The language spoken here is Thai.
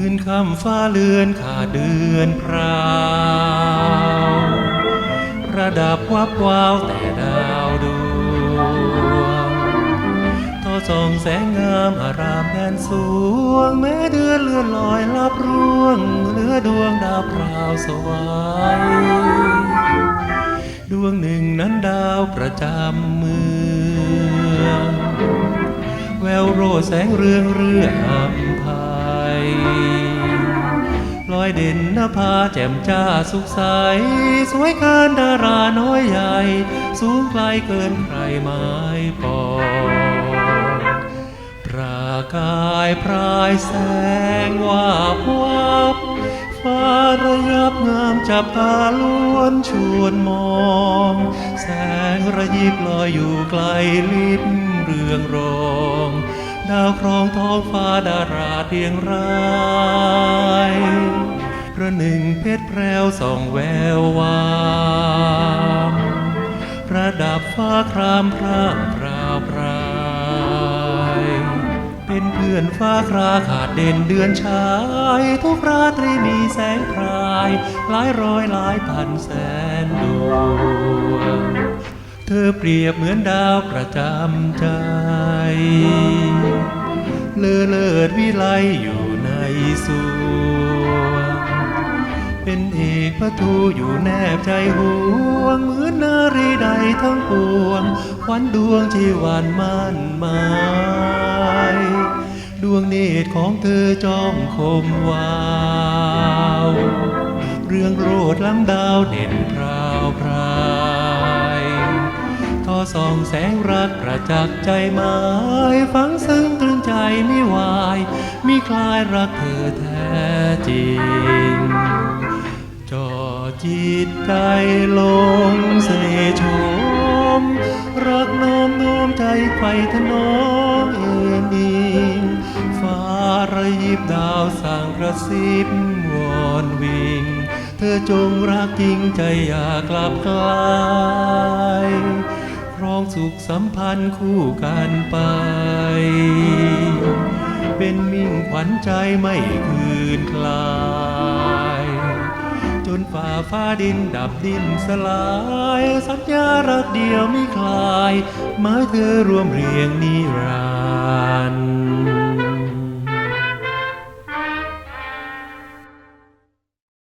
คืนคำฟ้าเดือนขาเดือนพราวประดับวับวาวแต่ดาวดวงทอส่องแสงงามอารามแดนสวง แม้เดือนเลื่อนลอยลับร่วงเหลือดวงดาวพราวสวายดวงหนึ่งนั้นดาวประจำเมือง แววโรแสงเรืองเรืออัมภัยลอยเด่นนภาแจ่มจ้าสุขใส สวยเกินดาราน้อยใหญ่ สูงไกลเกินใครไม้ปองปรากายพรายแสงวาบวับฟ้าระยับงามจับตาล้วนชวนมอง แสงระยิบลอยอยู่ไกลลิบเรืองรอง ดาวครองท้องฟ้าดาราเรียงรายประหนึ่งเพชรแพรวส่องแวววามประดับฟ้าครามพร่างพราวพรายเป็นเพื่อนฟ้าคราขาดเด่นเดือนชาย ทุกราตรีมีแสงพราย หลายร้อยหลายพันแสนดวง เธอเปรียบเหมือนดาวประจำใจ เลอเลิศวิไลอยู่ในสวงเป็นเอกพระทูอยู่แนบใจห่วง เหมือนนารีใดทั้งปวงควันดวงที่หวานมั่นหมายดวงเนตรของเธอจ้องคมวาวเรื่องโรดล้ำดาวเด่นพราวพรายทอ ส่องแสงรักประจักษ์ใจหมายฟังซึ้งตรึงใจไม่วาย มีคลายรักเธอแท้จริงจอจิตใจลงเสน่ห์ชม รักน้อมน้อมใจไฟถนอมเอ็นอิงฟ้าระยิบดาวสั่งกระซิบวอนวิง เธอจงรักจริงใจอย่ากลับกล ครองสุขสัมพันธ์คู่กันไป เป็นมิ่งขวัญใจไม่คืนคลาย จนฝ่าฟ้าดินดับดินสลาย สัญญารักเดียวไม่คลายไมาเธอรวมเรียงนิรันดร์